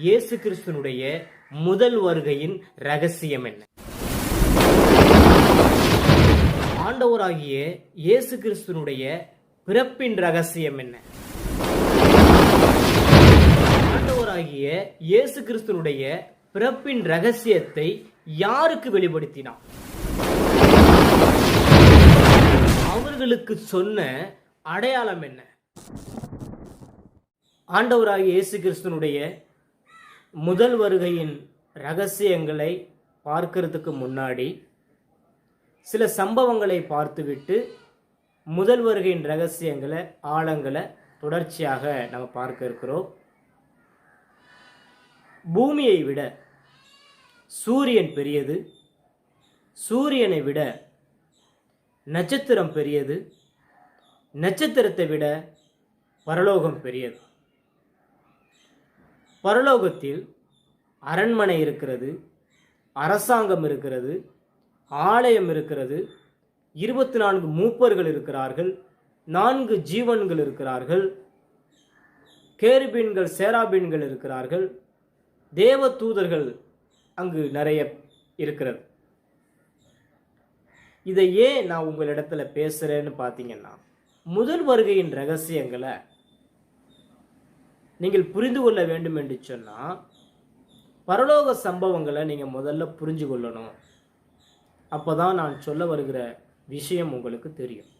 இயேசு கிறிஸ்துனுடைய முதல் வருகையின் ரகசியம் என்ன? ஆண்டவராகிய இயேசு கிறிஸ்துனுடைய பிறப்பின் ரகசியம் என்ன? ஆண்டவராகிய இயேசு கிறிஸ்துனுடைய பிறப்பின் ரகசியத்தை யாருக்கு வெளிப்படுத்தினார் அவர்களுக்கு சொன்ன அடையாளம் என்ன? ஆண்டவராகிய இயேசு கிறிஸ்துனுடைய முதல் வருகையின் ரகசியங்களை பார்க்கறதுக்கு முன்னாடி சில சம்பவங்களை பார்த்துவிட்டு முதல் வருகையின் ரகசியங்களை ஆழங்களை தொடர்ச்சியாக நம்ம பார்க்க இருக்கிறோம். பூமியை விட சூரியன் பெரியது. சூரியனை விட நட்சத்திரம் பெரியது. நட்சத்திரத்தை விட பரலோகம் பெரியது. பரலோகத்தில் அரண்மனை இருக்கிறது அரசாங்கம் இருக்கிறது ஆலயம் இருக்கிறது இருபத்தி நான்கு மூப்பர்கள் இருக்கிறார்கள் நான்கு ஜீவன்கள் இருக்கிறார்கள் கேருபீன்கள் சேராபீன்கள் இருக்கிறார்கள் தேவ தூதர்கள் அங்கு நிறைய இருக்கிறது. இதை ஏன் நான் உங்களிடத்தில் பேசுகிறேன்னு பார்த்தீங்கன்னா முதல் வருகையின் ரகசியங்களை நீங்கள் புரிந்து கொள்ள வேண்டும் என்று சொன்னால் பரலோக சம்பவங்களை நீங்கள் முதல்ல புரிஞ்சு கொள்ளணும். அப்போ தான் நான் சொல்ல வருகிற விஷயம் உங்களுக்கு தெரியும்.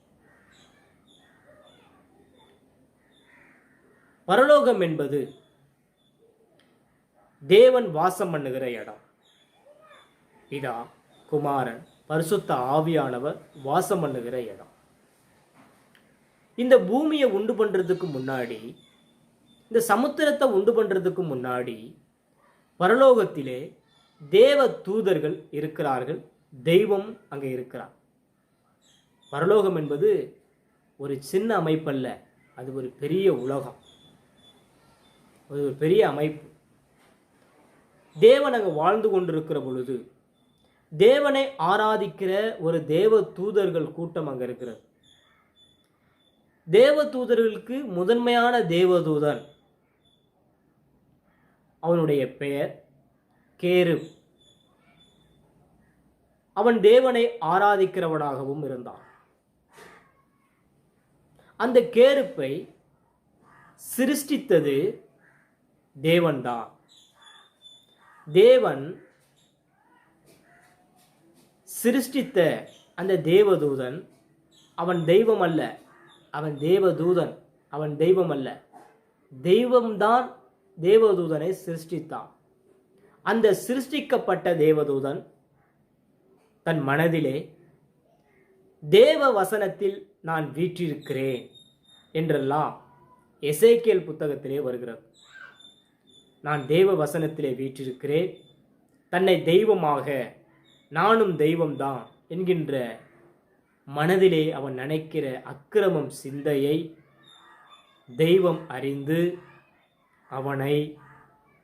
பரலோகம் என்பது தேவன் வாசம் பண்ணுகிற இடம். பிதா குமாரன் பரிசுத்த ஆவியானவர் வாசம் பண்ணுகிற இடம். இந்த பூமியை உண்டு பண்ணுறதுக்கு முன்னாடி இந்த சமுத்திரத்தை உண்டு பண்ணுறதுக்கு முன்னாடி பரலோகத்திலே தேவ தூதர்கள் இருக்கிறார்கள். தெய்வம் அங்கே இருக்கிறார். பரலோகம் என்பது ஒரு சின்ன அமைப்பல்ல. அது ஒரு பெரிய உலகம். அது ஒரு பெரிய அமைப்பு. தேவன் அங்கே வாழ்ந்து கொண்டிருக்கிற பொழுது தேவனை ஆராதிக்கிற ஒரு தேவ தூதர்கள் கூட்டம் அங்கே இருக்கிறது. தேவ தூதர்களுக்கு முதன்மையான தேவதூதன் அவனுடைய பெயர் கேரு அவன் தேவனை ஆராதிக்கிறவனாகவும் இருந்தான். அந்த கேருப்பை சிருஷ்டித்தது தேவன்தான். தேவன் சிருஷ்டித்த அந்த தேவதூதன் அவன் தெய்வம் அல்ல அவன் தேவதூதன் அவன் தெய்வம் அல்ல தெய்வம்தான் தேவதூதனை சிருஷ்டித்தான். அந்த சிருஷ்டிக்கப்பட்ட தேவதூதன் தன் மனதிலே தேவ வசனத்தில் நான் வீற்றிருக்கிறேன் என்றெல்லாம் எசேக்கியல் புத்தகத்திலே வருகிறது. நான் தேவ வசனத்திலே வீற்றிருக்கிறேன். தன்னை தெய்வமாக நானும் தெய்வம்தான் என்கின்ற மனதிலே அவன் நினைக்கிற அக்கிரமம் சிந்தையை தெய்வம் அறிந்து அவனை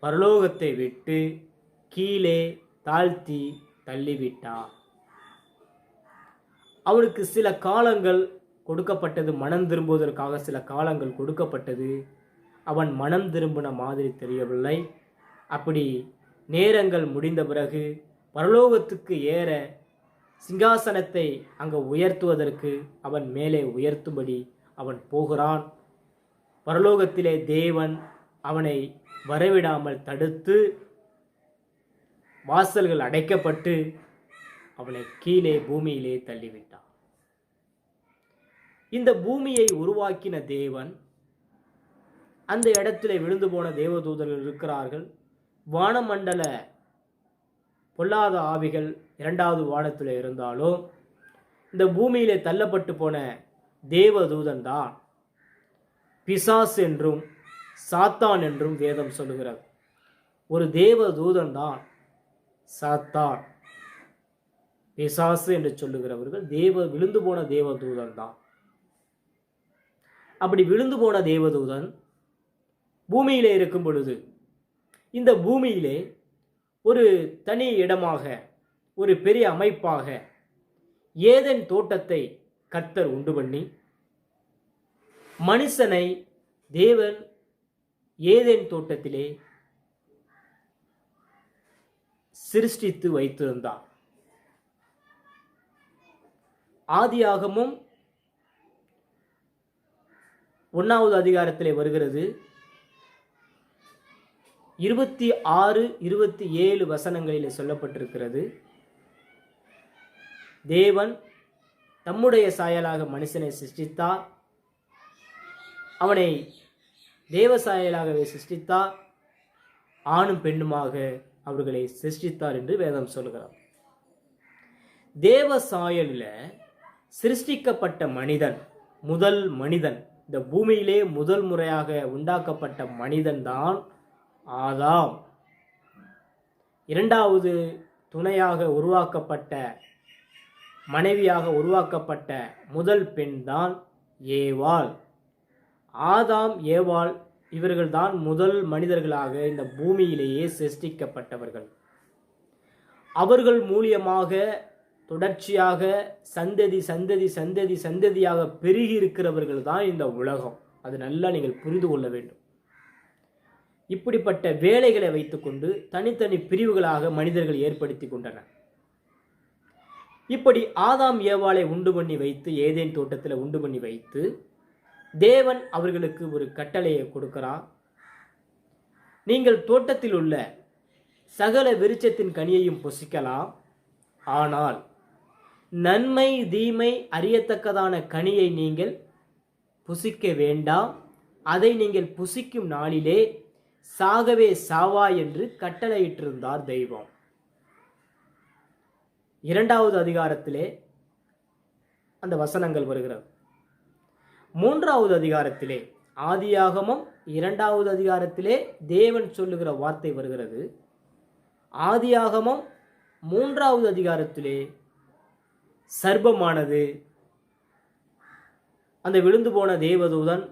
பரலோகத்தை விட்டு கீழே தாழ்த்தி தள்ளிவிட்டார் அவனுக்கு சில காலங்கள் கொடுக்கப்பட்டது மனம் திரும்புவதற்காக சில காலங்கள் கொடுக்கப்பட்டது. அவன் மனம் திரும்பின மாதிரி தெரியவில்லை. அப்படி நேரங்கள் முடிந்த பிறகு பரலோகத்துக்கு ஏற சிங்காசனத்தை அங்கே உயர்த்துவதற்கு அவன் மேலே உயர்த்தும்படி அவன் போகிறான். பரலோகத்திலே தேவன் அவனை வரவிடாமல் தடுத்து வாசல்கள் அடைக்கப்பட்டு அவனை கீழே பூமியிலே தள்ளிவிட்டான். இந்த பூமியை உருவாக்கின தேவன் அந்த இடத்திலே விழுந்து போன தேவதூதர்கள் இருக்கிறார்கள். வானமண்டல பொல்லாத ஆவிகள் இரண்டாவது வானத்தில் இருந்தாலும் இந்த பூமியிலே தள்ளப்பட்டு போன தேவதூதன் தான் பிசாஸ் என்றும் சாத்தான் என்றும் வேதம் சொல்லுகிறது ஒரு தேவதூதன் தான் சாத்தான். பிசாசு என்று சொல்லுகிறவர்கள் தேவ விழுந்து போன தேவதூதன் தான் அப்படி விழுந்து போன தேவதூதன் பூமியிலே இருக்கும் பொழுது இந்த பூமியிலே ஒரு தனி இடமாக ஒரு பெரிய அமைப்பாக ஏதன் தோட்டத்தை கர்த்தர் உண்டு பண்ணி மனுஷனை தேவன் ஏதேன் தோட்டத்திலே சிருஷ்டித்து வைத்திருந்தான். ஆதியாகமும் ஒன்றாவது அதிகாரத்திலே வருகிறது. இருபத்தி ஆறு இருபத்தி ஏழு வசனங்களில் சொல்லப்பட்டிருக்கிறது. தேவன் தம்முடைய சாயலாக மனுஷனை சிருஷ்டித்தார். அவனை தேவசாயலாகவே சிருஷ்டித்தார் ஆணும் பெண்ணுமாக அவர்களை சிருஷ்டித்தார் என்று வேதம் சொல்கிறார் தேவசாயலில் சிருஷ்டிக்கப்பட்ட மனிதன் முதல் மனிதன் இந்த பூமியிலே முதல் முறையாக உண்டாக்கப்பட்ட மனிதன் தான் ஆதாம். இரண்டாவது துணையாக உருவாக்கப்பட்ட மனைவியாக உருவாக்கப்பட்ட முதல் பெண் தான் ஏவாள். ஆதாம் ஏவாள் இவர்கள்தான் முதல் மனிதர்களாக இந்த பூமியிலேயே சிருஷ்டிக்கப்பட்டவர்கள். அவர்கள் மூலியமாக தொடர்ச்சியாக சந்ததி சந்ததி சந்ததி சந்ததியாக பெருகி இருக்கிறவர்கள் தான் இந்த உலகம். அது நல்லா நீங்கள் புரிந்து கொள்ள வேண்டும். இப்படிப்பட்ட வேலைகளை வைத்துக்கொண்டு தனித்தனி பிரிவுகளாக மனிதர்கள் ஏற்படுத்தி கொண்டனர். இப்படி ஆதாம் ஏவாளை உண்டு பண்ணி வைத்து ஏதேன் தோட்டத்தில் உண்டு பண்ணி வைத்து தேவன் அவர்களுக்கு ஒரு கட்டளையை கொடுக்கிறான் நீங்கள் தோட்டத்தில் உள்ள சகல விருட்சத்தின் கனியையும் புசிக்கலாம். ஆனால் நன்மை தீமை அறியத்தக்கதான கனியை நீங்கள் புசிக்க வேண்டாம். அதை நீங்கள் புசிக்கும் நாளிலே சாகவே சாவா என்று கட்டளையிட்டிருந்தார் தெய்வம். இரண்டாவது அதிகாரத்திலே அந்த வசனங்கள் வருகிறது. மூன்றாவது அதிகாரத்திலே ஆதியாகமம் இரண்டாவது அதிகாரத்திலே தேவன் சொல்லுகிற வார்த்தை வருகிறது. ஆதியாகமம் மூன்றாவது அதிகாரத்திலே சர்பமானது அந்த விழுந்து போன தேவதூதன்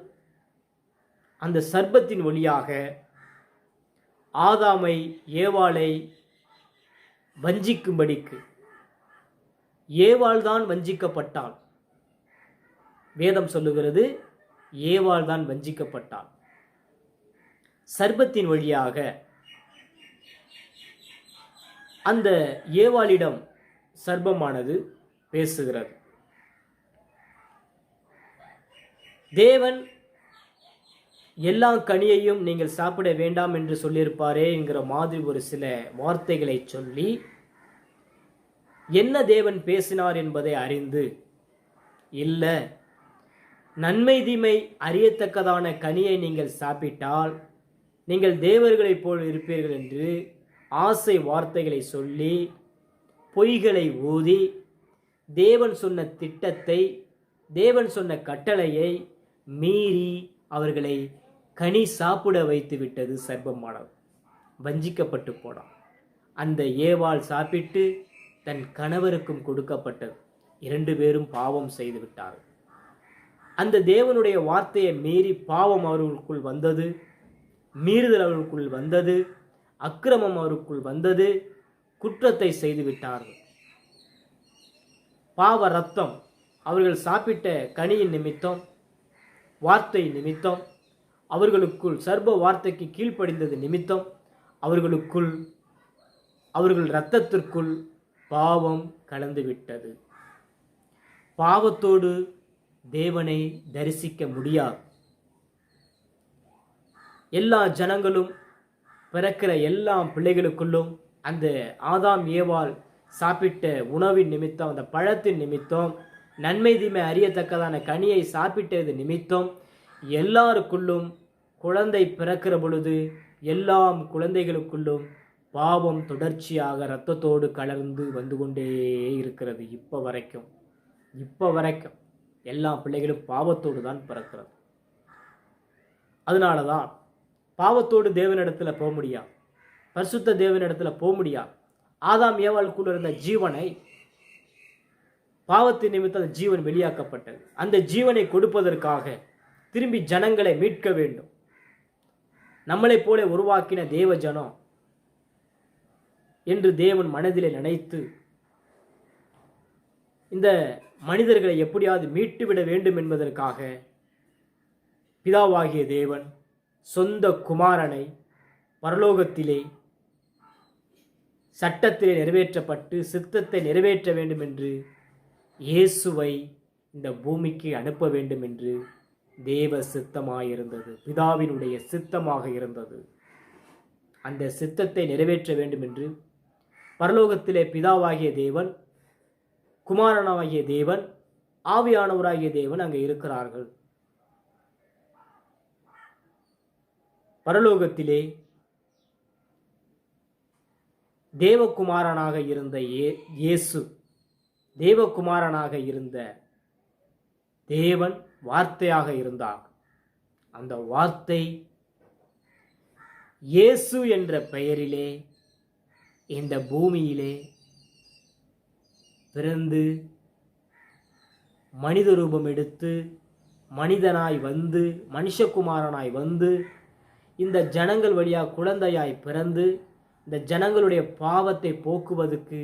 அந்த சர்பத்தின் வழியாக ஆதாமை ஏவாளை வஞ்சிக்கும்படிக்கு ஏவாள் தான் வஞ்சிக்கப்பட்டாள் வேதம் சொல்லுகிறது ஏவாள் தான் வஞ்சிக்கப்பட்டான் சர்பத்தின் வழியாக அந்த ஏவாளிடம் சர்பமானது பேசுகிறது. தேவன் எல்லா கனியையும் நீங்கள் சாப்பிட வேண்டாம் என்று சொல்லியிருப்பாரே என்கிற மாதிரி ஒரு சில வார்த்தைகளை சொல்லி என்ன தேவன் பேசினார் என்பதை அறிந்து இல்லை நன்மை தீமை அறியத்தக்கதான கனியை நீங்கள் சாப்பிட்டால் நீங்கள் தேவர்களைப் போல் இருப்பீர்கள் என்று ஆசை வார்த்தைகளை சொல்லி பொய்களை ஊதி தேவன் சொன்ன திட்டத்தை தேவன் சொன்ன கட்டளையை மீறி அவர்களை கனி சாப்பிட வைத்து விட்டது சர்ப்பமானது வஞ்சிக்கப்பட்டு போனான். அந்த ஏவாள் சாப்பிட்டு தன் கணவருக்கும் கொடுக்கப்பட்டது. இரண்டு பேரும் பாவம் செய்து விட்டார்கள். அந்த தேவனுடைய வார்த்தையை மீறி பாவம் அவர்களுக்குள் வந்தது மீறுதல் அவர்களுக்குள் வந்தது அக்கிரமம் அவருக்குள் வந்தது குற்றத்தை செய்து விட்டார்கள். பாவ ரத்தம் அவர்கள் சாப்பிட்ட கனியின் நிமித்தம் வார்த்தை நிமித்தம் அவர்களுக்குள் சர்ப வார்த்தைக்கு கீழ்ப்படிந்தது நிமித்தம் அவர்களுக்குள் அவர்கள் இரத்தத்திற்குள் பாவம் கலந்துவிட்டது பாவத்தோடு தேவனை தரிசிக்க முடியாது எல்லா ஜனங்களும் பிறக்கிற எல்லா பிள்ளைகளுக்குள்ளும் அந்த ஆதாம் ஏவால் சாப்பிட்ட உணவின் நிமித்தம் அந்த பழத்தின் நிமித்தம் நன்மை தீமை அறியத்தக்கதான கனியை சாப்பிட்டது நிமித்தம் எல்லாருக்குள்ளும் குழந்தை பிறக்கிற பொழுது எல்லாம் குழந்தைகளுக்குள்ளும் பாவம் தொடர்ச்சியாக இரத்தத்தோடு கலர்ந்து வந்து கொண்டே இருக்கிறது இப்போ வரைக்கும். இப்போ வரைக்கும். எல்லா பிள்ளைகளும் பாவத்தோடு தான் பிறக்கிறது. அதனால தான் பாவத்தோடு தேவனிடத்தில் போக முடியாது பரிசுத்த தேவனிடத்தில் போக முடியாது ஆதாம் ஏவாளுக்குள்ள இருந்த ஜீவனை பாவத்தின் நிமித்தம் அந்த ஜீவன் வெளியாக்கப்பட்டது. அந்த ஜீவனை கொடுப்பதற்காக திரும்பி ஜனங்களை மீட்க வேண்டும். நம்மளைப் போல உருவாக்கின தேவ ஜனம் என்று தேவன் மனதிலே நினைத்து இந்த மனிதர்களை எப்படியாவது மீட்டுவிட வேண்டும் என்பதற்காக பிதாவாகிய தேவன் சொந்த குமாரனை பரலோகத்திலே சட்டத்திலே நிறைவேற்றப்பட்டு சித்தத்தை நிறைவேற்ற வேண்டும் என்று இயேசுவை இந்த பூமிக்கு அனுப்ப வேண்டும் என்று தேவ சித்தமாயிருந்தது. பிதாவினுடைய சித்தமாக இருந்தது. அந்த சித்தத்தை நிறைவேற்ற வேண்டும் என்று பரலோகத்திலே பிதாவாகிய தேவன் குமாரனாகிய தேவன் ஆவியானவராகிய தேவன் அங்கே இருக்கிறார்கள். பரலோகத்திலே தேவகுமாரனாக இருந்த ஏ இயேசு தேவகுமாரனாக இருந்த தேவன் வார்த்தையாக இருந்தார். அந்த வார்த்தை இயேசு என்ற பெயரிலே இந்த பூமியிலே பிறந்து மனித ரூபம் எடுத்து மனிதனாய் வந்து மனுஷகுமாரனாய் வந்து இந்த ஜனங்கள் வழியாக குழந்தையாய் பிறந்து இந்த ஜனங்களுடைய பாவத்தை போக்குவதற்கு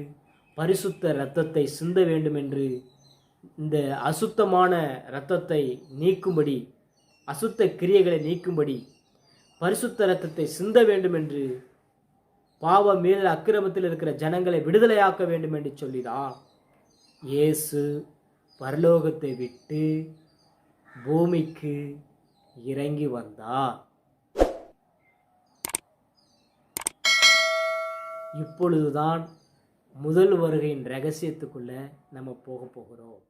பரிசுத்த இரத்தத்தை சிந்த வேண்டும் என்று இந்த அசுத்தமான இரத்தத்தை நீக்கும்படி அசுத்த கிரியைகளை நீக்கும்படி பரிசுத்த இரத்தத்தை சிந்த வேண்டும் என்று பாவ மீறல் அக்கிரமத்தில் இருக்கிற ஜனங்களை விடுதலையாக்க வேண்டும் என்று சொல்லிதான் இயேசு பரலோகத்தை விட்டு பூமிக்கு இறங்கி வந்தார். இப்பொழுதுதான் முதல் வருகையின் ரகசியத்துக்குள்ளே நம்ம போக போகிறோம்.